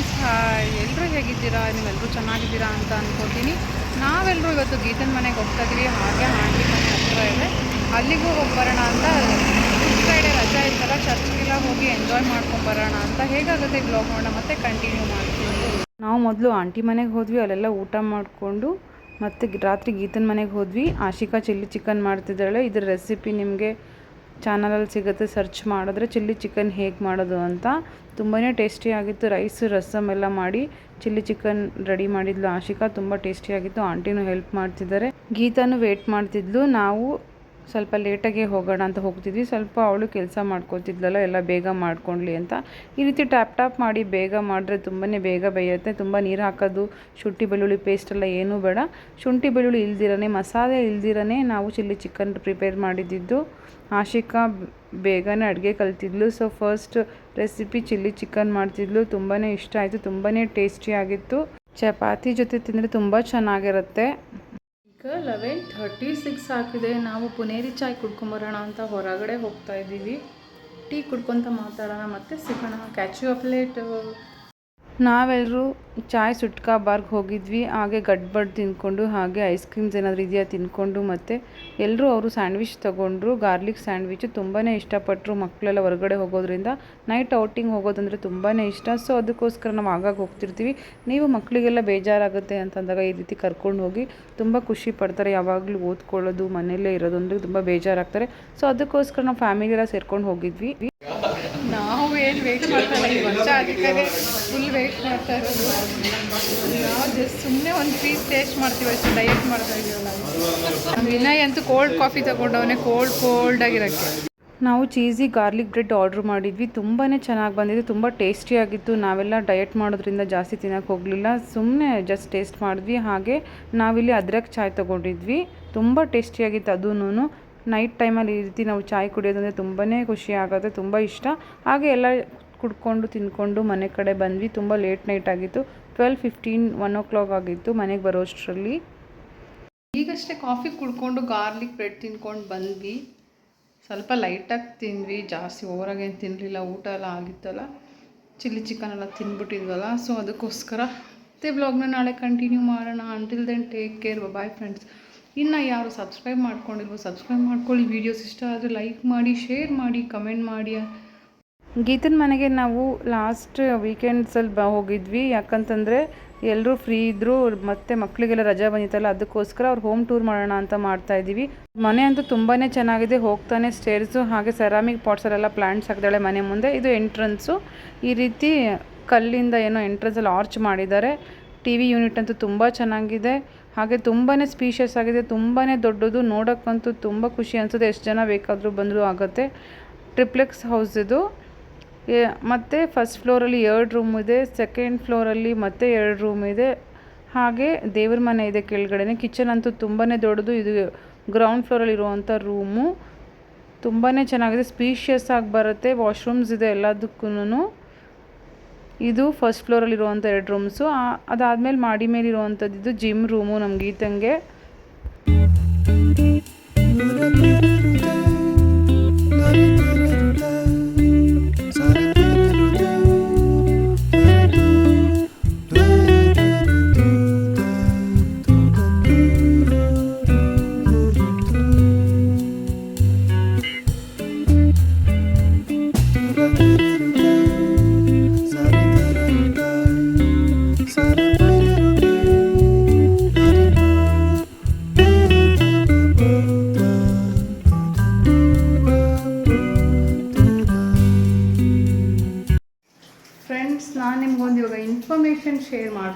Friends ಎಲ್ಲರೂ ಹೇಗಿದ್ದೀರಾ? ನೀವೆಲ್ಲರೂ ಚೆನ್ನಾಗಿದ್ದೀರಾ ಅಂತ ಅಂದ್ಕೋತೀನಿ ನಾವೆಲ್ಲರೂ ಇವತ್ತು ಗೀತನ ಮನೆಗೆ ಹೋಗ್ತಾ ಇದ್ವಿ. ಹಾಗೆ ಆಂಟಿ ಮನೆ ಹತ್ರ ಇದೆ. ಅಲ್ಲಿಗೂ ಹೋಗಿ ಬರೋಣ ಅಂತ ಗುಡ್ ಫ್ರೈಡೆ ರಜಾ ಇತ್ತಲ್ಲ, ಚರ್ಚ್ಗೆಲ್ಲ ಹೋಗಿ ಎಂಜಾಯ್ ಮಾಡ್ಕೊಂಡು ಬರೋಣ ಅಂತ ಹೇಗಾಗುತ್ತೆ ಮಾಡೋಣ ಮತ್ತೆ ಕಂಟಿನ್ಯೂ ಮಾಡ್ತೀನಿ. ನಾವು ಮೊದಲು ಆಂಟಿ ಮನೆಗೆ ಹೋದ್ವಿ, ಅಲ್ಲೆಲ್ಲ ಊಟ ಮಾಡಿಕೊಂಡು ಮತ್ತು ರಾತ್ರಿ ಗೀತನ ಮನೆಗೆ ಹೋದ್ವಿ. ಆಶಿಕಾ ಚಿಲ್ಲಿ ಚಿಕನ್ ಮಾಡ್ತಿದ್ದಾಳೆ. ಇದ್ರ ರೆಸಿಪಿ ನಿಮಗೆ ಚಾನಲಲ್ಲಿ ಸಿಗುತ್ತೆ ಸರ್ಚ್ ಮಾಡಿದ್ರೆ ಚಿಲ್ಲಿ ಚಿಕನ್ ಹೇಗೆ ಮಾಡೋದು ಅಂತ. ತುಂಬಾ ಟೇಸ್ಟಿಯಾಗಿತ್ತು ರೈಸ್ ರಸಮ್ ಎಲ್ಲ ಮಾಡಿ ಚಿಲ್ಲಿ ಚಿಕನ್ ರೆಡಿ ಮಾಡಿದ್ಲು ಆಶಿಕಾ. ತುಂಬ ಟೇಸ್ಟಿಯಾಗಿತ್ತು ಆಂಟಿನೂ ಹೆಲ್ಪ್ ಮಾಡ್ತಿದ್ದಾರೆ. ಗೀತಾನು ವೇಟ್ ಮಾಡ್ತಿದ್ಲು. ನಾವು ಸ್ವಲ್ಪ ಲೇಟಾಗೆ ಹೋಗೋಣ ಅಂತ ಹೋಗ್ತಿದ್ವಿ. ಸ್ವಲ್ಪ ಅವಳು ಕೆಲಸ ಮಾಡ್ಕೊತಿದ್ಲಲ್ಲ, ಎಲ್ಲ ಬೇಗ ಮಾಡ್ಕೊಂಡ್ಲಿ ಅಂತ. ಈ ರೀತಿ ಟ್ಯಾಪ್ ಟ್ಯಾಪ್ ಮಾಡಿ ಬೇಗ ಮಾಡಿದ್ರೆ ತುಂಬಾ ಬೇಗ ಬೇಯುತ್ತೆ. ತುಂಬ ನೀರು ಹಾಕೋದು, ಶುಂಠಿ, ಬೆಳ್ಳುಳ್ಳಿ ಪೇಸ್ಟ್ ಎಲ್ಲ ಏನೂ ಬೇಡ. ಶುಂಠಿ, ಬೆಳ್ಳುಳ್ಳಿ ಇಲ್ದಿರನೇ, ಮಸಾಲೆ ಇಲ್ದಿರನೇ ನಾವು ಚಿಲ್ಲಿ ಚಿಕನ್ ಪ್ರಿಪೇರ್ ಮಾಡಿದ್ದಿದ್ದು ಆಶಿಕಾ ಬೇಗನೆ ಅಡುಗೆ ಕಲ್ತಿದ್ಲು. So first recipe chilli chicken ಮಾಡ್ತಿದ್ಲು. ತುಂಬಾ ಇಷ್ಟ ಆಯಿತು. ತುಂಬಾ ಟೇಸ್ಟಿಯಾಗಿತ್ತು ಚಪಾತಿ ಜೊತೆ ತಿಂದರೆ ತುಂಬ ಚೆನ್ನಾಗಿರುತ್ತೆ. ಈಗ ಲೆವೆನ್ ಥರ್ಟಿ ಸಿಕ್ಸ್ ಆಗಿದೆ ನಾವು ಪುನೇರಿ ಚಾಯ್ ಕುಡ್ಕೊಂಬರೋಣ ಅಂತ ಹೊರಗಡೆ ಹೋಗ್ತಾ ಇದ್ದೀವಿ. ಟೀ ಕುಡ್ಕೊತ ಮಾತಾಡೋಣ ಮತ್ತೆ ಸಿಗೋಣ. ಕ್ಯಾಚು ಯು ಪ್ಲೇಟ್ ನಾವೆಲ್ಲರೂ ಚಾಯ್ ಸುಟ್ಕಾ ಬಾರ್ಗೆ ಹೋಗಿದ್ವಿ, ಹಾಗೆ ಗಡ್ಬಡ್ ತಿನ್ಕೊಂಡು, ಹಾಗೆ ಐಸ್ ಕ್ರೀಮ್ಸ್ ಏನಾದರೂ ಇದೆಯಾ ತಿಂದ್ಕೊಂಡು ಮತ್ತು ಎಲ್ಲರೂ ಅವರು ಸ್ಯಾಂಡ್ವಿಚ್ ತೊಗೊಂಡ್ರು ಗಾರ್ಲಿಕ್ ಸ್ಯಾಂಡ್ವಿಚ್ ತುಂಬಾ ಇಷ್ಟಪಟ್ಟರು ಮಕ್ಕಳೆಲ್ಲ ಹೊರಗಡೆ ಹೋಗೋದ್ರಿಂದ. ನೈಟ್ ಔಟಿಂಗ್ ಹೋಗೋದಂದರೆ ತುಂಬಾ ಇಷ್ಟ. ಸೊ ಅದಕ್ಕೋಸ್ಕರ ನಾವು ಆಗಾಗ ಹೋಗ್ತಿರ್ತೀವಿ. ನೀವು ಮಕ್ಕಳಿಗೆಲ್ಲ ಬೇಜಾರಾಗುತ್ತೆ ಅಂತಂದಾಗ ಈ ರೀತಿ ಕರ್ಕೊಂಡು ಹೋಗಿ ತುಂಬ ಖುಷಿ ಪಡ್ತಾರೆ. ಯಾವಾಗಲೂ ಓದ್ಕೊಳ್ಳೋದು, ಮನೆಯಲ್ಲೇ ಇರೋದು ಅಂದರೆ ತುಂಬ ಬೇಜಾರಾಗ್ತಾರೆ. ಸೊ ಅದಕ್ಕೋಸ್ಕರ ನಾವು ಫ್ಯಾಮಿಲಿ ಎಲ್ಲ ಸೇರ್ಕೊಂಡು ಹೋಗಿದ್ವಿ. ಏನು ವೆಯ್ಟ್ ಮಾಡ್ತಾ ಇಲ್ಲ ಈ ವರ್ಷ ಅದಕ್ಕೆ ಫುಲ್ ವೆಯ್ಟ್ ಮಾಡ್ತಾ ಇರೋದು. ನಾವು ಜಸ್ಟ್ ಸುಮ್ಮನೆ ಒಂದು ಪೀಸ್ ಟೇಸ್ಟ್ ಮಾಡ್ತೀವಿ ಅಷ್ಟು ಡಯಟ್ ಮಾಡ್ತಾ ಇದೀವಲ್ಲ. ನಾವು ವಿನಯ್ ಅಂತೂ ಕೋಲ್ಡ್ ಕಾಫಿ ತಗೊಂಡವನೆ ಕೋಲ್ಡ್ ಕೋಲ್ಡ್ ಆಗಿರೋಕ್ಕೆ. ನಾವು ಚೀಸಿ ಗಾರ್ಲಿಕ್ ಬ್ರೆಡ್ ಆರ್ಡ್ರ್ ಮಾಡಿದ್ವಿ. ತುಂಬಾ ಚೆನ್ನಾಗಿ ಬಂದಿದೆ ತುಂಬ ಟೇಸ್ಟಿಯಾಗಿತ್ತು ನಾವೆಲ್ಲ ಡಯಟ್ ಮಾಡೋದ್ರಿಂದ ಜಾಸ್ತಿ ತಿನ್ನೋಕೆ ಹೋಗಲಿಲ್ಲ. ಸುಮ್ಮನೆ ಜಸ್ಟ್ ಟೇಸ್ಟ್ ಮಾಡಿದ್ವಿ. ಹಾಗೆ ನಾವಿಲ್ಲಿ ಅದ್ರಕ್ ಚಾಯ್ ತೊಗೊಂಡಿದ್ವಿ. ತುಂಬ ಟೇಸ್ಟಿಯಾಗಿತ್ತು ಅದೂ ನೈಟ್ ಟೈಮಲ್ಲಿ ಈ ರೀತಿ ನಾವು ಚಾಯ್ ಕುಡಿಯೋದಂದರೆ ತುಂಬಾ ಖುಷಿ ಆಗುತ್ತೆ, ತುಂಬ ಇಷ್ಟ. ಹಾಗೆ ಎಲ್ಲ ಕುಡ್ಕೊಂಡು ತಿಂದ್ಕೊಂಡು ಮನೆ ಕಡೆ ಬಂದ್ವಿ. ತುಂಬ ಲೇಟ್ ನೈಟ್ ಆಗಿತ್ತು. Twelve fifteen one o'clock ಆಗಿತ್ತು ಮನೆಗೆ ಬರೋಷ್ಟರಲ್ಲಿ. ಈಗಷ್ಟೇ ಕಾಫಿ ಕುಡ್ಕೊಂಡು ಗಾರ್ಲಿಕ್ ಬ್ರೆಡ್ ತಿನ್ಕೊಂಡು ಬಂದ್ವಿ. ಸ್ವಲ್ಪ ಲೈಟಾಗಿ ತಿಂದ್ವಿ. ಜಾಸ್ತಿ ಓವರಾಗೇನು ತಿನ್ನಲಿಲ್ಲ ಊಟ ಎಲ್ಲ ಆಗಿತ್ತಲ್ಲ. ಚಿಲ್ಲಿ ಚಿಕನ್ ಎಲ್ಲ ತಿಂದ್ಬಿಟ್ಟಿದ್ವಲ್ಲ ಸೊ ಅದಕ್ಕೋಸ್ಕರ ಮತ್ತೆ ಬ್ಲಾಗ್ನ ನಾಳೆ ಕಂಟಿನ್ಯೂ ಮಾಡೋಣ. Until then take care bye friends ಇನ್ನು ಯಾರು ಸಬ್ಸ್ಕ್ರೈಬ್ ಮಾಡ್ಕೊಂಡಿಲ್ವೋ ಸಬ್ಸ್ಕ್ರೈಬ್ ಮಾಡ್ಕೊಳ್ಳಿ. ವೀಡಿಯೋಸ್ ಇಷ್ಟ ಆದರೆ ಲೈಕ್ ಮಾಡಿ ಶೇರ್ ಮಾಡಿ ಕಮೆಂಟ್ ಮಾಡಿ. ಗೀತನ ಮನೆಗೆ ನಾವು ಲಾಸ್ಟ್ ವೀಕೆಂಡ್ಸಲ್ಲಿ ಬ ಹೋಗಿದ್ವಿ. ಯಾಕಂತಂದರೆ ಎಲ್ಲರೂ ಫ್ರೀ ಇದ್ದರು ಮತ್ತು ಮಕ್ಕಳಿಗೆಲ್ಲ ರಜಾ ಬಂದಿತ್ತಲ್ಲ, ಅದಕ್ಕೋಸ್ಕರ ಅವ್ರು ಹೋಮ್ ಟೂರ್ ಮಾಡೋಣ ಅಂತ ಮಾಡ್ತಾ ಇದ್ದೀವಿ. ಮನೆ ಅಂತೂ ತುಂಬಾ ಚೆನ್ನಾಗಿದೆ. ಹೋಗ್ತಾನೆ ಸ್ಟೇರ್ಸು ಹಾಗೆ ಸೆರಾಮಿಕ್ ಪಾಟ್ಸಲ್ಲೆಲ್ಲ ಪ್ಲ್ಯಾಂಟ್ಸ್ ಹಾಕಿದಾಳೆ ಮನೆ ಮುಂದೆ. ಇದು ಎಂಟ್ರೆನ್ಸು ಈ ರೀತಿ ಕಲ್ಲಿಂದ ಏನೋ ಎಂಟ್ರೆನ್ಸಲ್ಲಿ ಆರ್ಚ್ ಮಾಡಿದ್ದಾರೆ. ಟಿ ವಿ ಯೂನಿಟ್ ಅಂತೂ ತುಂಬ ಚೆನ್ನಾಗಿದೆ. ಹಾಗೆ ತುಂಬಾ ಸ್ಪೀಷಿಯಸ್ ಆಗಿದೆ ತುಂಬಾ ದೊಡ್ಡದು, ನೋಡೋಕ್ಕಂತೂ ತುಂಬ ಖುಷಿ ಅನಿಸುತ್ತೆ. ಎಷ್ಟು ಜನ ಬೇಕಾದರೂ ಬಂದರೂ ಆಗುತ್ತೆ. ಟ್ರಿಪ್ಲೆಕ್ಸ್ ಹೌಸ್ ಇದು. ಮತ್ತು ಫಸ್ಟ್ ಫ್ಲೋರಲ್ಲಿ ಎರಡು ರೂಮ್ ಇದೆ ಸೆಕೆಂಡ್ ಫ್ಲೋರಲ್ಲಿ ಮತ್ತೆ ಎರಡು ರೂಮ್ ಇದೆ. ಹಾಗೆ ದೇವ್ರ ಮನೆ ಇದೆ ಕೆಳಗಡೆನೆ. ಕಿಚನ್ ಅಂತೂ ತುಂಬಾ ದೊಡ್ಡದು. ಇದು ಗ್ರೌಂಡ್ ಫ್ಲೋರಲ್ಲಿ ಇರುವಂಥ ರೂಮು ತುಂಬಾ ಚೆನ್ನಾಗಿದೆ. ಸ್ಪೀಷಿಯಸ್ ಆಗಿ ಬರುತ್ತೆ. ವಾಶ್ರೂಮ್ಸ್ ಇದೆ ಎಲ್ಲದಕ್ಕೂ ಇದು ಫಸ್ಟ್ ಫ್ಲೋರಲ್ಲಿ ಇರುವಂಥ ಎರಡು ರೂಮ್ಸು ಅದಾದಮೇಲೆ ಮಾಡಿ ಮೇಲೆ ಇರುವಂಥದ್ದು ಇದು ಜಿಮ್ ರೂಮು ನಮ್ಮ ಗೀತಂಗೆ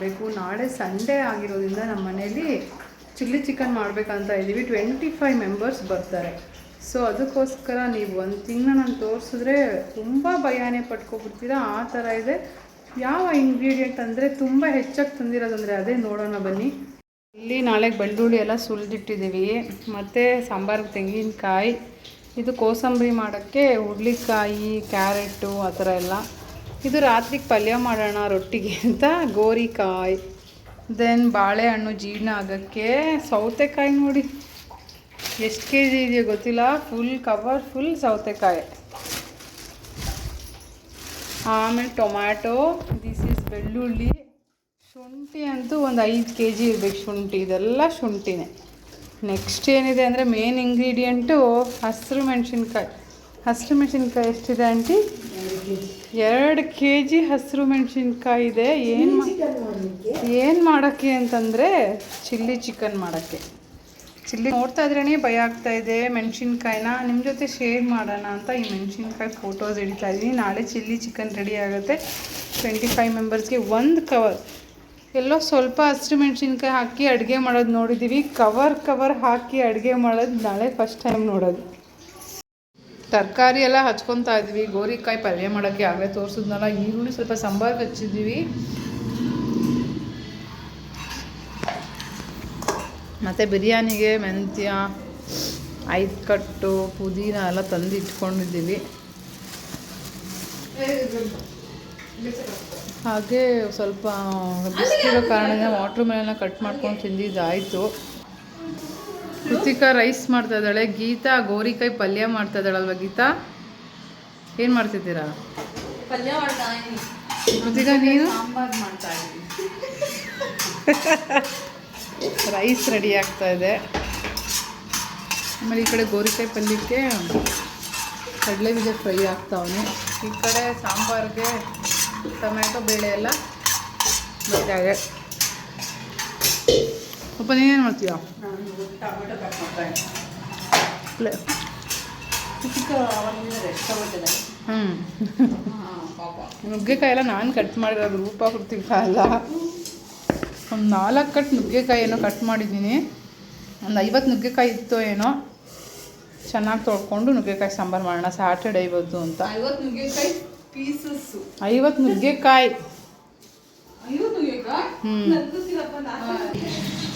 ಮಾಡಬೇಕು. ನಾಳೆ ಸಂಡೇ ಆಗಿರೋದ್ರಿಂದ ನಮ್ಮ ಮನೇಲಿ ಚಿಲ್ಲಿ ಚಿಕನ್ ಮಾಡಬೇಕಂತ ಇದ್ದೀವಿ. ಟ್ವೆಂಟಿ ಫೈವ್ ಮೆಂಬರ್ಸ್ ಬರ್ತಾರೆ. ಸೊ, ಅದಕ್ಕೋಸ್ಕರ ನೀವು ಒಂದು ತಿಂಗಳ ನಾನು ತೋರಿಸಿದ್ರೆ ತುಂಬ ಭಯಾನೇ ಪಟ್ಕೊಬಿಡ್ತೀರಾ? ಆ ಥರ ಇದೆ. ಯಾವ ಇಂಗ್ರೀಡಿಯೆಂಟ್ ಅಂದರೆ ತುಂಬ ಹೆಚ್ಚಾಗಿ ತಂದಿರೋದಂದರೆ ಅದೇ ನೋಡೋಣ ಬನ್ನಿ. ಇಲ್ಲಿ ನಾಳೆ ಬೆಳ್ಳುಳ್ಳಿ ಎಲ್ಲ ಸುಲಿದಿಟ್ಟಿದ್ದೀವಿ. ಮತ್ತು ಸಾಂಬಾರು, ತೆಂಗಿನಕಾಯಿ, ಇದು ಕೋಸಂಬರಿ ಮಾಡೋಕ್ಕೆ ಹುರ್ಳಿಕಾಯಿ, ಕ್ಯಾರೆಟು ಆ ಥರ ಎಲ್ಲ. ಇದು ರಾತ್ರಿಗೆ ಪಲ್ಯ ಮಾಡೋಣ ರೊಟ್ಟಿಗೆ ಅಂತ, ಗೋರಿಕಾಯಿ. ದೆನ್ ಬಾಳೆಹಣ್ಣು ಜೀರ್ಣ ಆಗೋಕ್ಕೆ ಸೌತೆಕಾಯಿ ನೋಡಿ. ಎಷ್ಟು ಕೆ ಜಿ ಇದೆಯೋ ಗೊತ್ತಿಲ್ಲ ಫುಲ್ ಕವರ್ ಫುಲ್ ಸೌತೆಕಾಯಿ. ಆಮೇಲೆ ಟೊಮ್ಯಾಟೊ ದಿಸ್ ಈಸ್ ಬೆಳ್ಳುಳ್ಳಿ. ಶುಂಠಿ ಅಂತೂ ಒಂದು ಐದು ಕೆ ಜಿ ಇರಬೇಕು ಶುಂಠಿ, ಇದೆಲ್ಲ ಶುಂಠಿನೇ. ನೆಕ್ಸ್ಟ್ ಏನಿದೆ ಅಂದರೆ ಮೇನ್ ಇಂಗ್ರೀಡಿಯೆಂಟು ಹಸಿರು ಮೆಣಸಿನ್ಕಾಯಿ. ಹಸಿರು ಮೆಣಸಿನ್ಕಾಯಿ ಎಷ್ಟಿದೆ ಆಂಟಿ ಎರಡು ಕೆ ಜಿ ಹಸಿರು ಮೆಣಸಿನ್ಕಾಯಿ ಇದೆ. ಏನು ಏನು ಮಾಡೋಕ್ಕೆ ಅಂತಂದರೆ ಚಿಲ್ಲಿ ಚಿಕನ್ ಮಾಡೋಕ್ಕೆ. ಚಿಲ್ಲಿ ನೋಡ್ತಾ ಇದ್ರೇ ಭಯ ಆಗ್ತಾ ಇದೆ ಮೆಣಸಿನ್ಕಾಯಿನ. ನಿಮ್ಮ ಜೊತೆ ಶೇರ್ ಮಾಡೋಣ ಅಂತ ಈ ಮೆಣಸಿನ್ಕಾಯಿ ಫೋಟೋಸ್ ಹಿಡಿತಾ ಇದ್ದೀನಿ ನಾಳೆ ಚಿಲ್ಲಿ ಚಿಕನ್ ರೆಡಿ ಆಗುತ್ತೆ. ಟ್ವೆಂಟಿ ಫೈವ್ ಮೆಂಬರ್ಸ್ಗೆ ಒಂದು ಕವರ್ ಎಲ್ಲೋ ಸ್ವಲ್ಪ ಹಸಿರು ಮೆಣಸಿನ್ಕಾಯಿ ಹಾಕಿ ಅಡುಗೆ ಮಾಡೋದು ನೋಡಿದ್ದೀವಿ ಕವರ್ ಕವರ್ ಹಾಕಿ ಅಡುಗೆ ಮಾಡೋದು ನಾಳೆ ಫಸ್ಟ್ ಟೈಮ್ ನೋಡೋದು. ತರಕಾರಿ ಎಲ್ಲ ಹಚ್ಕೊತಾ ಇದ್ವಿ. ಗೋರಿಕಾಯಿ ಪಲ್ಯ ಮಾಡೋಕ್ಕೆ ಆಗಲೇ ತೋರಿಸಿದ್ನಲ್ಲ, ಈರುಳ್ಳಿ ಸ್ವಲ್ಪ ಸಾಂಬಾರು ಹಚ್ಚಿದ್ದೀವಿ ಮತ್ತು ಬಿರಿಯಾನಿಗೆ ಮೆಂತ್ಯ, ಐದು ಕಟ್ಟು, ಪುದೀನ ಎಲ್ಲ ತಂದು ಇಟ್ಕೊಂಡಿದ್ದೀವಿ. ಹಾಗೆ ಸ್ವಲ್ಪ ಬಿಸಿರೋ ಕಾರಣದಿಂದ ವಾಟ್ರ್ ಮೇಲೆಲ್ಲ ಕಟ್ ಮಾಡ್ಕೊಂಡು ತಿಂದಿದ್ದಾಯಿತು. ಕೃತಿಕಾ ರೈಸ್ ಮಾಡ್ತಾ ಇದ್ದಾಳೆ. ಗೀತಾ ಗೋರಿಕಾಯಿ ಪಲ್ಯ ಮಾಡ್ತಾ ಇದ್ದಾಳಲ್ವ ಗೀತಾ? ಏನು ಮಾಡ್ತಿದ್ದೀರಾ? ಪಲ್ಯ ಮಾಡ್ತಾ ಕೃತಿಕಾ ನೀನು? ಸಾಂಬಾರ್ ಮಾಡ್ತಾ ಇದ್ದೀನಿ. ರೈಸ್ ರೆಡಿ ಆಗ್ತಾ ಇದೆ. ಆಮೇಲೆ ಈ ಕಡೆ ಗೋರಿಕಾಯಿ ಪಲ್ಯಕ್ಕೆ ಕಡಲೆ ಬೀಜ ಫ್ರೈ ಆಗ್ತಾವನೆ. ಈ ಕಡೆ ಸಾಂಬಾರಿಗೆ ಟೊಮ್ಯಾಟೊ ಬೇಳೆ ಎಲ್ಲ ಬೇಕಾಗೆ ಅಪ್ಪ ನೀನೇನು ಮಾಡ್ತೀಯಾ? ಪ್ಲೇ ಹ್ಞೂ ನುಗ್ಗೆಕಾಯಿ ಎಲ್ಲ ನಾನು ಕಟ್ ಮಾಡಿರೋದು ರೂಪ ಅಲ್ಲ? ಒಂದು ನಾಲ್ಕು ಕಟ್ ನುಗ್ಗೆಕಾಯಿ ಏನೋ ಕಟ್ ಮಾಡಿದ್ದೀನಿ. ಒಂದು ಐವತ್ತು ನುಗ್ಗೆಕಾಯಿ ಇತ್ತು ಏನೋ ಚೆನ್ನಾಗಿ ತೊಳ್ಕೊಂಡು ನುಗ್ಗೆಕಾಯಿ ಸಾಂಬಾರು ಮಾಡೋಣ ಸ್ಯಾಟರ್ಡೆ ಇವತ್ತು ಅಂತ. ಐವತ್ತು ನುಗ್ಗೆಕಾಯಿ ಪೀಸಸ್ಸು. ಐವತ್ತು ನುಗ್ಗೆಕಾಯಿ? ಹ್ಞೂ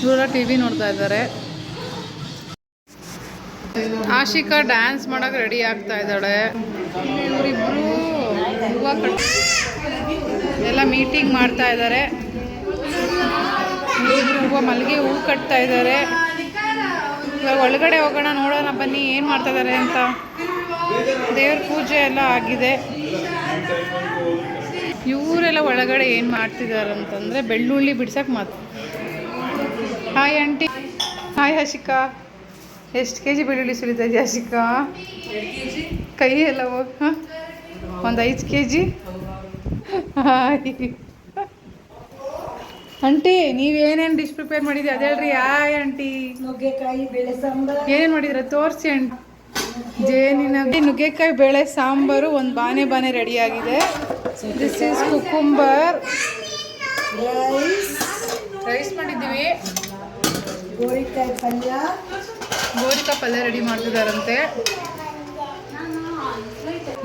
ನನ್ಗೆ ಗೊತ್ತಿಲ್ಲಪ್ಪ ಟಿ ವಿ ನೋಡ್ತಾ ಇದ್ದಾರೆ. ಆಶಿಕಾ ಡ್ಯಾನ್ಸ್ ಮಾಡೋಕೆ ರೆಡಿ ಆಗ್ತಾ ಇದ್ದಾಳೆ. ಇವರಿಬ್ರು ಕಟ್ ಎಲ್ಲ ಮೀಟಿಂಗ್ ಮಾಡ್ತಾ ಇದ್ದಾರೆ. ಮಲ್ಲಿಗೆ ಹೂ ಕಟ್ತಾ ಇದ್ದಾರೆ. ಒಳಗಡೆ ಹೋಗೋಣ, ನೋಡೋಣ, ಬನ್ನಿ, ಏನು ಮಾಡ್ತಾ ಇದ್ದಾರೆ ಅಂತ. ದೇವ್ರ ಪೂಜೆ ಎಲ್ಲ ಆಗಿದೆ. ಇವರೆಲ್ಲ ಒಳಗಡೆ ಏನು ಮಾಡ್ತಿದ್ದಾರೆ ಅಂತಂದರೆ ಬೆಳ್ಳುಳ್ಳಿ ಬಿಡ್ಸಕ್ಕೆ ಮಾತು ಹಾಯ್ ಆಂಟಿ ಹಾಯ್ ಹಶಿಕಾ ಎಷ್ಟು ಕೆ ಜಿ ಬೆಳ್ಳುಳ್ಳಿ ಹರ್ಷಿಕಾ? ಎರಡು ಕೆ ಎಲ್ಲ ಹೋಗಿ ಹಾಂ? ಒಂದು ಐದು ಕೆ ಜಿ ಹಾಯ್ ಆಂಟಿ ನೀವೇನೇನು ಡಿಶ್ ಪ್ರಿಪೇರ್ ಮಾಡಿದ್ರಿ? ಅದೇ ಹೇಳ್ರಿ. ಹಾಯ್ ಆಂಟಿ ನುಗ್ಗೆಕಾಯಿ ಬೇಳೆ ಸಾಂಬಾರ್. ಏನೇನು ಮಾಡಿದ್ರ? ತೋರಿಸಿ ಆಂಟಿ ಜೇನಿನ ನುಗ್ಗೆಕಾಯಿ ಬೇಳೆ ಸಾಂಬಾರು ಒಂದು ಬಾನೆ ಬಾನೆ ರೆಡಿಯಾಗಿದೆ this is cucumber rice rice ಮಾಡಿದ್ದೀವಿ. ಗೋರಿಕಾಯಿ ಪಲ್ಯ. ಗೋರಿಕಾಯಿ ಪಲ್ಯ ರೆಡಿ ಮಾಡ್ತಿದಾರಂತೆ.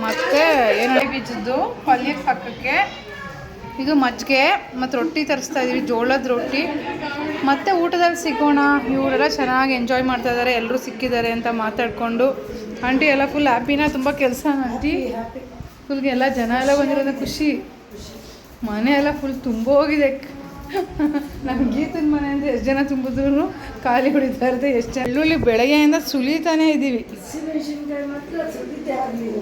ಮತ್ತೆ ಏನು ಬೀಜದ್ದು ಪಲ್ಯಕ್ಕೆ ಹಾಕಕ್ಕೆ. ಇದು ಮಜ್ಜಿಗೆ ಮತ್ತು ರೊಟ್ಟಿ ತರಿಸ್ತಾ ಇದ್ದೀವಿ ಜೋಳದ ರೊಟ್ಟಿ. ಮತ್ತೆ ಊಟದಲ್ಲಿ ಸಿಗೋಣ. ಇವರೆಲ್ಲ ಚೆನ್ನಾಗಿ ಎಂಜಾಯ್ ಮಾಡ್ತಾ ಇದ್ದಾರೆ ಎಲ್ಲರೂ ಸಿಕ್ಕಿದ್ದಾರೆ ಅಂತ ಮಾತಾಡಿಕೊಂಡು. ಆಂಟಿ ಎಲ್ಲ ಫುಲ್ ಹ್ಯಾಪಿನ ತುಂಬ ಕೆಲಸ ಆಂಟಿ? ಫುಲ್ಗೆ ಎಲ್ಲ ಜನ ಎಲ್ಲ ಬಂದಿರೋದು ಖುಷಿ. ಮನೆ ಎಲ್ಲ ಫುಲ್ ತುಂಬ ಹೋಗಿದೆ. ನಮ್ಮ ಗೀತನ ಮನೆಯಿಂದ ಎಷ್ಟು ಜನ ತುಂಬಿದ್ರು ಖಾಲಿ ಹೊಡಿತಾ ಇರುತ್ತೆ ಎಷ್ಟು ಜನ ಬೆಳ್ಳುಳ್ಳಿ ಬೆಳಗ್ಗೆಯಿಂದ ಸುಲಿತಾನೇ ಇದ್ದೀವಿ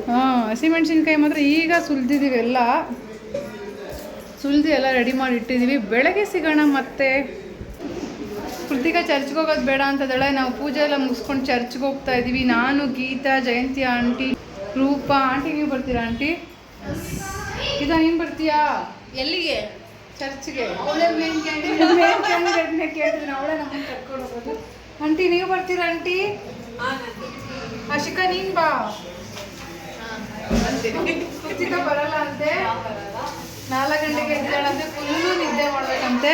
ಹಾಂ ಹಸಿಮೆಣ್ಸಿನ್ಕಾಯಿ ಮಾತ್ರ ಈಗ ಸುಲಿದಿದ್ದೀವಿ ಎಲ್ಲ. ಸುಲಿದು ಎಲ್ಲ ರೆಡಿ ಮಾಡಿ ಇಟ್ಟಿದ್ದೀವಿ ಬೆಳಗ್ಗೆ ಸಿಗೋಣ ಮತ್ತೆ. ಕೃತಿಕ ಚರ್ಚ್ಗೆ ಹೋಗೋದು ಬೇಡ ಅಂತದಳೆ. ನಾವು ಪೂಜೆ ಎಲ್ಲ ಮುಗಿಸ್ಕೊಂಡು ಚರ್ಚ್ಗೆ ಹೋಗ್ತಾ ಇದ್ದೀವಿ ನಾನು, ಗೀತಾ, ಜಯಂತಿ ಆಂಟಿ, ರೂಪಾ. ಆಂಟಿ, ನೀವು ಬರ್ತೀರಾ ಆಂಟಿ? ಗೀತಾ ನೀನು ಬರ್ತೀಯಾ? ಎಲ್ಲಿಗೆ? ಚರ್ಚ್ಗೆ ಅವಳೇ ಮೇನ್ ಕ್ಯಾಂಡಿಡೇಟ್ನೇ ಕೇಳ್ತೀನಿ ಅವಳೇ ನಮ್ಮನ್ನು ಕರ್ಕೊಂಡು ಹೋಗೋದು. ಆಂಟಿ ನೀವು ಬರ್ತೀರಾ ಆಂಟಿ? ಆಶಿಕಾ ನೀನು ಬಾ. ಕೃತಿಕಾ ಬರಲ್ಲ ಅಂತೆ. ನಾಲ್ಕು ಗಂಟೆಗೆ ಎದ್ದಾಳಂತೆ ಫುಲ್ಲು ನಿದ್ದೆ ಮಾಡ್ಬೇಕಂತೆ.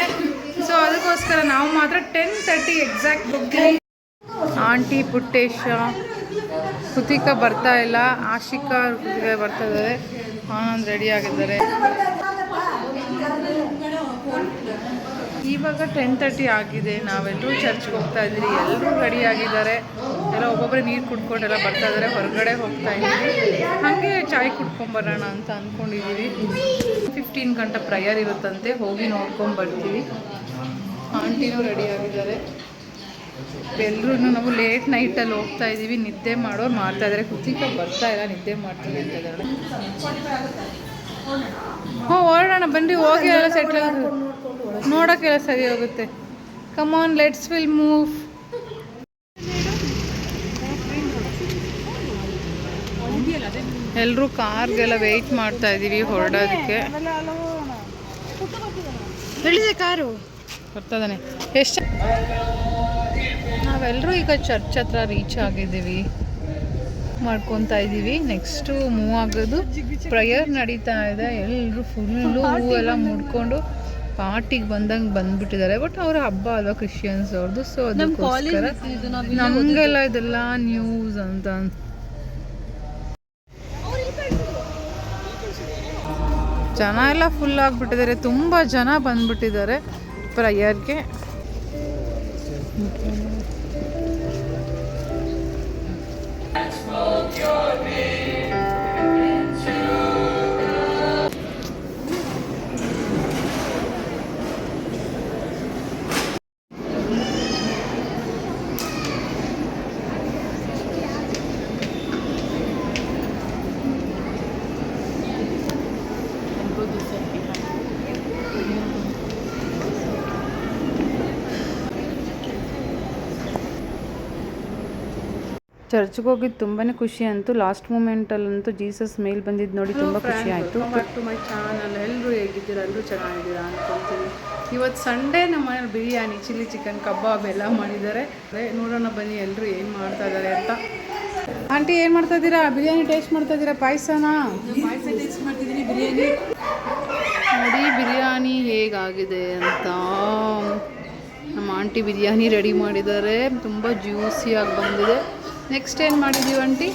ಸೊ ಅದಕ್ಕೋಸ್ಕರ ನಾವು ಮಾತ್ರ ಟೆನ್ ತರ್ಟಿ ಎಕ್ಸಾಕ್ಟ್ ಬುಕ್ಲಿ ಆಂಟಿ ಪುಟ್ಟೇಶ ಕೃತಿಕ ಬರ್ತಾ ಇಲ್ಲ. ಆಶಿಕಾ ಕೃತಿಕಾ ಬರ್ತಾ ಇದ್ದಾರೆ. ಆನಂದ್ ರೆಡಿ ಆಗಿದ್ದಾರೆ. ಇವಾಗ ಟೆನ್ ತರ್ಟಿ ಆಗಿದೆ. ನಾವೆಲ್ಲರೂ ಚರ್ಚ್ಗೆ ಹೋಗ್ತಾ ಇದ್ದೀವಿ ಎಲ್ಲರೂ ರೆಡಿ ಆಗಿದ್ದಾರೆ. ಎಲ್ಲ ಒಬ್ಬೊಬ್ಬರೇ ನೀರು ಕುಡ್ಕೊಂಡೆಲ್ಲ ಬರ್ತಾ ಇದ್ದಾರೆ. ಹೊರಗಡೆ ಹೋಗ್ತಾ ಇದ್ದೀವಿ. ಹಾಗೆ ಚಾಯ್ ಕುಡ್ಕೊಂಬರೋಣ ಅಂತ ಅಂದ್ಕೊಂಡಿದ್ದೀವಿ ಫಿಫ್ಟೀನ್ ಗಂಟೆ ಪ್ರಯರ್ ಇರುತ್ತಂತೆ. ಹೋಗಿ ನೋಡ್ಕೊಂಡು ಬರ್ತೀವಿ. ಆಂಟಿನೂ ರೆಡಿ ಆಗಿದ್ದಾರೆ. ಎಲ್ಲರೂ ನಾವು ಲೇಟ್ ನೈಟಲ್ಲಿ ಹೋಗ್ತಾ ಇದ್ದೀವಿ. ನಿದ್ದೆ ಮಾಡೋರು ಮಾಡ್ತಾ ಇದ್ದಾರೆ. ಕುತಿಕ ಬರ್ತಾ ಇಲ್ಲ. ನಿದ್ದೆ ಮಾಡ್ತೀವಿ ಅಂತ ಇದ್ದಾರೆ ಹ್ಞೂ ಹೊರಡೋಣ ಬನ್ನಿ ಹೋಗಿ ಎಲ್ಲ ಸೆಟ್ಲ್ ನೋಡೋಕ್ಕೆಲ್ಲ ಸರಿ ಹೋಗುತ್ತೆ. Come on let's will move ಎಲ್ಲರೂ ಕಾರ್ಗೆಲ್ಲ ವೆಯ್ಟ್ ಮಾಡ್ತಾ ಇದ್ದೀವಿ ಹೊರಡೋದಕ್ಕೆ. ಹೇಳಿದೆ ಕಾರು? ಎಷ್ಟು ನಾವೆಲ್ಲರೂ ಈಗ ಚರ್ಚ್ ಹತ್ರ ರೀಚ್ ಆಗಿದ್ದೀವಿ. ಮಾಡ್ಕೊತಾ ಇದ್ದೀವಿ ನೆಕ್ಸ್ಟು ಮೂವ್ ಆಗೋದು. ಪ್ರೇಯರ್ ನಡೀತಾ ಇದೆ. ಎಲ್ಲರೂ ಫುಲ್ಲು ಹೂವೆಲ್ಲ ಮುಡ್ಕೊಂಡು ಪಾರ್ಟಿಗೆ ಬಂದಂಗೆ ಬಂದ್ಬಿಟ್ಟಿದ್ದಾರೆ. ಬಟ್ ಅವ್ರ ಹಬ್ಬ ಅಲ್ವಾ ಕ್ರಿಶ್ಚಿಯನ್ಸ್ ಅವ್ರದ್ದು ಸೊ ಅದಕ್ಕೋಸ್ಕರ ನಮಗೆಲ್ಲ ಇದೆಲ್ಲ ನ್ಯೂಸ್ ಅಂತ ಜನ ಎಲ್ಲ ಫುಲ್ ಆಗಿಬಿಟ್ಟಿದ್ದಾರೆ. ತುಂಬ ಜನ ಬಂದ್ಬಿಟ್ಟಿದ್ದಾರೆ. ಪ್ರೇಯರ್ಗೆ ಚರ್ಚ್ಗೆ ಹೋಗಿದ್ದು ತುಂಬಾ ಖುಷಿ ಅಂತು. ಲಾಸ್ಟ್ ಮೂಮೆಂಟಲ್ಲಂತೂ ಜೀಸಸ್ ಮೇಲ್ ಬಂದಿದ್ದು ನೋಡಿ ತುಂಬ ಖುಷಿ ಆಯಿತು. ಟು ಮೈ ಚಾನಲ್ ಎಲ್ಲರೂ ಹೇಗಿದ್ದೀರಾ? ಎಲ್ಲರೂ ಚೆನ್ನಾಗಿದ್ದೀರಾ ಅನ್ಕೊತೀನಿ. ಇವತ್ತು ಸಂಡೇ ನಮ್ಮ ಮನೇಲಿ ಬಿರಿಯಾನಿ ಚಿಲ್ಲಿ ಚಿಕನ್ ಕಬಾಬ್ ಎಲ್ಲ ಮಾಡಿದ್ದಾರೆ. ಅದೇ ನೋಡೋಣ ಬನ್ನಿ ಎಲ್ಲರೂ ಏನು ಮಾಡ್ತಾ ಇದ್ದಾರೆ ಅಂತ. ಆಂಟಿ ಏನು ಮಾಡ್ತಾ ಇದ್ದೀರಾ? ಬಿರಿಯಾನಿ ಟೇಸ್ಟ್ ಮಾಡ್ತಾ ಇದ್ದೀರಾ? ಪಾಯಸನಾ? ನೋಡಿ ಬಿರಿಯಾನಿ ಹೇಗಾಗಿದೆ ಅಂತ. ನಮ್ಮ ಆಂಟಿ ಬಿರಿಯಾನಿ ರೆಡಿ ಮಾಡಿದ್ದಾರೆ. ತುಂಬ ಜ್ಯೂಸಿಯಾಗಿ ಬಂದಿದೆ. ನೆಕ್ಸ್ಟ್ ಏನು ಮಾಡಿದ್ದೀವಿ ಆಂಟಿ?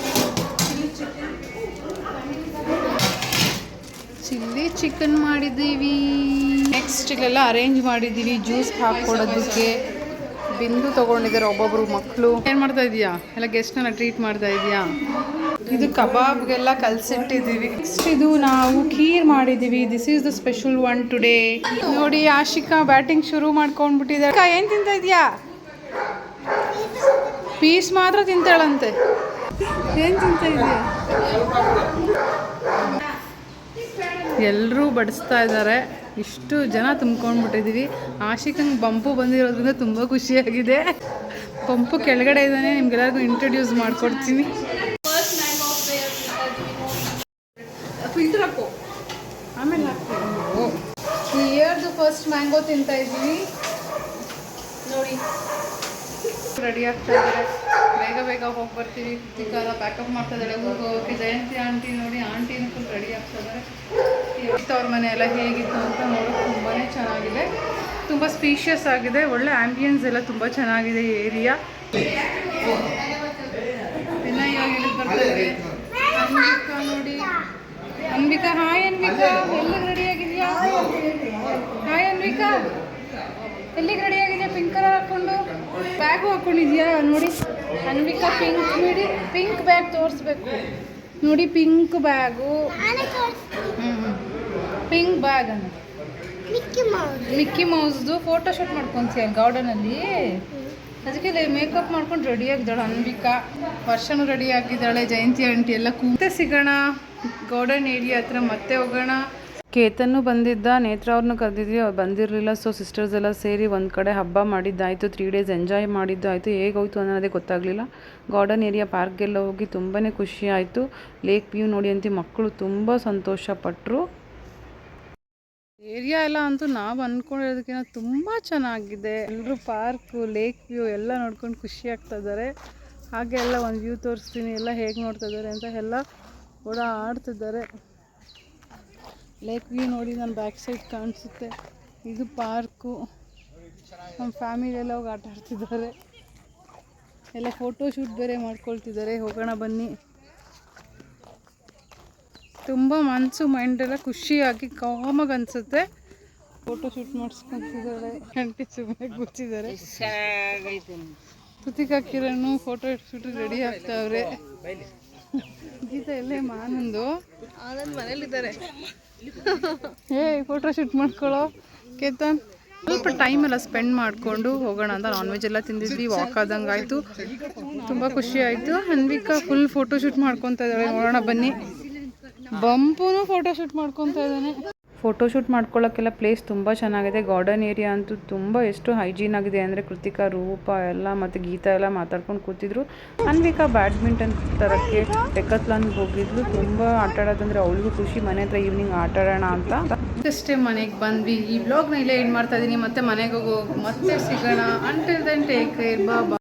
ಚಿಲ್ಲಿ ಚಿಕನ್ ಮಾಡಿದ್ದೀವಿ ನೆಕ್ಸ್ಟ್ ಇಲ್ಲೆಲ್ಲ ಅರೇಂಜ್ ಮಾಡಿದ್ದೀವಿ ಜ್ಯೂಸ್ ಹಾಕ್ಕೊಡೋದಕ್ಕೆ. ಬಿಂದು ತೊಗೊಂಡಿದ್ದಾರೆ ಒಬ್ಬೊಬ್ರು ಮಕ್ಕಳು ಏನು ಮಾಡ್ತಾ ಇದೀಯಾ? ಎಲ್ಲ ಗೆಸ್ಟ್ನೆಲ್ಲ ಟ್ರೀಟ್ ಮಾಡ್ತಾ ಇದೀಯಾ? ಇದು ಕಬಾಬ್ಗೆಲ್ಲ ಕಲಸಿಟ್ಟಿದ್ದೀವಿ ನೆಕ್ಸ್ಟ್ ಇದು ನಾವು ಖೀರ್ ಮಾಡಿದ್ದೀವಿ this is the special one today ನೋಡಿ, ಆಶಿಕಾ ಬ್ಯಾಟಿಂಗ್ ಶುರು ಮಾಡ್ಕೊಂಡ್ಬಿಟ್ಟಿದ್ದಾರೆ ಏನು ತಿಂತಾ ಇದೀಯಾ? ಪೀಸ್ ಮಾತ್ರ ತಿಂತಾಳಂತೆ. ಏನು ತಿಂತ ಇದೆಯಾ? ಎಲ್ಲರೂ ಬಡಿಸ್ತಾ ಇದ್ದಾರೆ ಇಷ್ಟು ಜನ ತುಂಬ್ಕೊಂಡ್ಬಿಟ್ಟಿದ್ದೀವಿ ಆಶಿಕಂಗೆ ಬಂಪು ಬಂದಿರೋದ್ರಿಂದ ತುಂಬ ಖುಷಿಯಾಗಿದೆ. ಪಂಪು ಕೆಳಗಡೆ ಇದ್ದಾನೆ ನಿಮ್ಗೆಲ್ಲರಿಗೂ ಇಂಟ್ರೊಡ್ಯೂಸ್ ಮಾಡ್ಕೊಡ್ತೀನಿ. ಆಮೇಲೆ ಹಾಕ್ತೀನಿ. ಇಯರ್ದು ಫಸ್ಟ್ ಮ್ಯಾಂಗೋ ತಿಂತಾ ಇದ್ದೀವಿ. ನೋಡಿ. ರೆಡಿ ಆಗ್ತಾ ಇದ್ದಾರೆ ಬೇಗ ಬೇಗ ಹೋಗಿ ಬರ್ತೀವಿ. ಕೃತಿಕಾರ ಪ್ಯಾಕಪ್ ಮಾಡ್ತಾ ಇದ್ದಾಳೆ. ಹೋಗೋಕೆ ಜಯಂತಿ ಆಂಟಿ ನೋಡಿ ಆಂಟಿನ ಫುಲ್ ರೆಡಿ ಆಗ್ತಾ ಇದ್ದಾರೆ. ಅವ್ರ ಮನೆ ಎಲ್ಲ ಹೇಗಿತ್ತು ಅಂತ ನೋಡೋಕೆ ತುಂಬಾ ಚೆನ್ನಾಗಿದೆ. ತುಂಬ ಸ್ಪೀಷಿಯಸ್ ಆಗಿದೆ. ಒಳ್ಳೆ ಆಂಬಿಯನ್ಸ್ ಎಲ್ಲ ತುಂಬ ಚೆನ್ನಾಗಿದೆ ಏರಿಯಾ ಇನ್ನು ಅನ್ವಿಕಾ ನೋಡಿ. ಅಂಬಿಕಾ ಹಾಯ್ ಅನ್ವಿಕಾ. ಎಲ್ಲ ರೆಡಿ ಆಗಿದೆಯಾ? ಹಾಯ್ ಅನ್ವಿಕಾ. ಎಲ್ಲಿಗೆ ರೆಡಿ ಆಗಿದೆ? ಪಿಂಕ್ ಕಲರ್ ಹಾಕೊಂಡು ಬ್ಯಾಗು ಹಾಕೊಂಡಿದ್ಯಾ? ನೋಡಿ. ಅನ್ವಿಕಾ ಪಿಂಕ್ ಬಿಡಿ ಪಿಂಕ್ ಬ್ಯಾಗ್ ತೋರಿಸ್ಬೇಕು. ನೋಡಿ ಪಿಂಕ್ ಬ್ಯಾಗು ಪಿಂಕ್ ಬ್ಯಾಗ್ ಅನ್ನ ಮಿಕ್ಕಿ ಮೌಸ್ದು ಫೋಟೋ ಶೂಟ್ ಮಾಡ್ಕೊಂತೀಯ ಗಾರ್ಡನಲ್ಲಿ ಅದಕ್ಕೆ ಮೇಕಪ್ ಮಾಡ್ಕೊಂಡು ರೆಡಿ ಆಗಿದ್ದಾಳೆ ಅನ್ವಿಕಾ ವರ್ಷನೂ ರೆಡಿ ಆಗಿದ್ದಾಳೆ ಜಯಂತಿ ಆಂಟಿ ಎಲ್ಲ ಕೂತೆ ಸಿಗೋಣ. ಗಾರ್ಡನ್ ಏರಿಯಾ ಹತ್ರ ಮತ್ತೆ ಹೋಗೋಣ. ಕೇತನ್ನು ಬಂದಿದ್ದ ನೇತ್ರ ಅವ್ರನ್ನೂ ಕರೆದಿದ್ವಿ, ಅವ್ರು ಬಂದಿರಲಿಲ್ಲ. ಸೊ ಸಿಸ್ಟರ್ಸ್ ಎಲ್ಲ ಸೇರಿ ಒಂದು ಕಡೆ ಹಬ್ಬ ಮಾಡಿದ್ದಾಯಿತು ತ್ರೀ ಡೇಸ್ ಎಂಜಾಯ್ ಮಾಡಿದ್ದು ಆಯಿತು ಹೇಗೋಯ್ತು ಅನ್ನೋದೇ ಗೊತ್ತಾಗಲಿಲ್ಲ. ಗಾರ್ಡನ್ ಏರಿಯಾ ಪಾರ್ಕ್ಗೆಲ್ಲ ಹೋಗಿ ತುಂಬಾ ಖುಷಿ ಆಯಿತು. ಲೇಕ್ ವ್ಯೂ ನೋಡಿ ಅಂತ ಮಕ್ಕಳು ತುಂಬ ಸಂತೋಷಪಟ್ಟರು ಏರಿಯಾ ಎಲ್ಲ ಅಂತೂ ನಾವು ಅಂದ್ಕೊಂಡಿರೋದಕ್ಕಿಂತ ತುಂಬ ಚೆನ್ನಾಗಿದೆ. ಎಲ್ಲರೂ ಪಾರ್ಕು ಲೇಕ್ ವ್ಯೂ ಎಲ್ಲ ನೋಡ್ಕೊಂಡು ಖುಷಿ ಆಗ್ತಾ ಇದ್ದಾರೆ ಹಾಗೆ ಎಲ್ಲ ಒಂದು ವ್ಯೂ ತೋರಿಸ್ತೀನಿ. ಎಲ್ಲ ಹೇಗೆ ನೋಡ್ತಾ ಇದ್ದಾರೆ ಅಂತ ಎಲ್ಲ ಓಡ ಆಡ್ತಿದ್ದಾರೆ ಲೇಕ್ ವ್ಯೂ ನೋಡಿ ನನ್ನ ಬ್ಯಾಕ್ ಸೈಡ್ ಕಾಣಿಸುತ್ತೆ. ಇದು ಪಾರ್ಕು ನಮ್ಮ ಫ್ಯಾಮಿಲಿ ಎಲ್ಲ ಹೋಗಿ ಆಟ ಆಡ್ತಿದ್ದಾರೆ. ಎಲ್ಲ ಫೋಟೋ ಶೂಟ್ ಬೇರೆ ಮಾಡ್ಕೊಳ್ತಿದ್ದಾರೆ. ಹೋಗೋಣ ಬನ್ನಿ. ತುಂಬ ಮನಸ್ಸು ಮೈಂಡೆಲ್ಲ ಖುಷಿಯಾಗಿ ಕಾಮಾಗಿ ಅನಿಸುತ್ತೆ. ಫೋಟೋ ಶೂಟ್ ಮಾಡಿಸ್ಕೊಂತಿದ್ದಾಳೆ ಗಂಟೆ ಸುಮ್ಮನೆ ಕೂತಿದ್ದಾರೆ. Thuthika Kiran photo shoot ready ಆಗ್ತಾವ್ರೆ. Geetha ಎಲ್ಲೇ ಮಾನಂದು ಮನೇಲಿದ್ದಾರೆ. ಏ ಫೋಟೋ ಶೂಟ್ ಮಾಡ್ಕೊಳ್ಳೋ ಕೇತನ್, ಸ್ವಲ್ಪ ಟೈಮ್ ಎಲ್ಲ ಸ್ಪೆಂಡ್ ಮಾಡಿಕೊಂಡು ಹೋಗೋಣ ಅಂತ ನಾನ್ ವೆಜ್ ಎಲ್ಲ ತಿಂದಿದ್ವಿ ವಾಕ್ ಆದಂಗೆ ಆಯಿತು. ತುಂಬ ಖುಷಿ ಆಯಿತು. ಅನ್ವಿಕಾ ಫುಲ್ ಫೋಟೋ ಶೂಟ್ ಮಾಡ್ಕೊತಾ ಇದ್ದಾಳೆ. ನೋಡೋಣ ಬನ್ನಿ. ಬಂಪುನು ಫೋಟೋ ಶೂಟ್ ಮಾಡ್ಕೊತಾ ಇದ್ದಾನೆ. ಫೋಟೋ ಶೂಟ್ ಮಾಡ್ಕೊಳ್ಳೋಕ್ಕೆಲ್ಲ ಪ್ಲೇಸ್ ತುಂಬ ಚೆನ್ನಾಗಿದೆ. ಗಾರ್ಡನ್ ಏರಿಯಾ ಅಂತೂ ತುಂಬ ಎಷ್ಟು ಹೈಜೀನ್ ಆಗಿದೆ ಅಂದರೆ ಕೃತಿಕಾ, ರೂಪ ಎಲ್ಲ ಮತ್ತು ಗೀತಾ ಎಲ್ಲ ಮಾತಾಡ್ಕೊಂಡು ಕೂತಿದ್ರು. ಅನ್ವಿಕಾ ಬ್ಯಾಡ್ಮಿಂಟನ್ ತರಕ್ಕೆ ಟೆಕತ್ಲಾನ್ಗೆ ಹೋಗಿದ್ಲು. ತುಂಬ ಆಟ ಆಡೋದಂದ್ರೆ ಅವಳಿಗೂ ಖುಷಿ. ಮನೆ ಹತ್ರ ಈವ್ನಿಂಗ್ ಆಟ ಆಡೋಣ ಅಂತ. ಅಷ್ಟೇ ಮನೆಗೆ ಬಂದ್ವಿ. ಈ ಬ್ಲಾಗ್ನ ಇಲ್ಲೇ ಏನು ಮಾಡ್ತಾ ಇದ್ದೀನಿ ಮತ್ತೆ ಮನೆಗೆ ಹೋಗೋ, ಮತ್ತೆ ಸಿಗೋಣ. ಅಂಟಿಲ್ ದೆನ್ ಟೇಕ್ ಕೇರ್ ಬಾ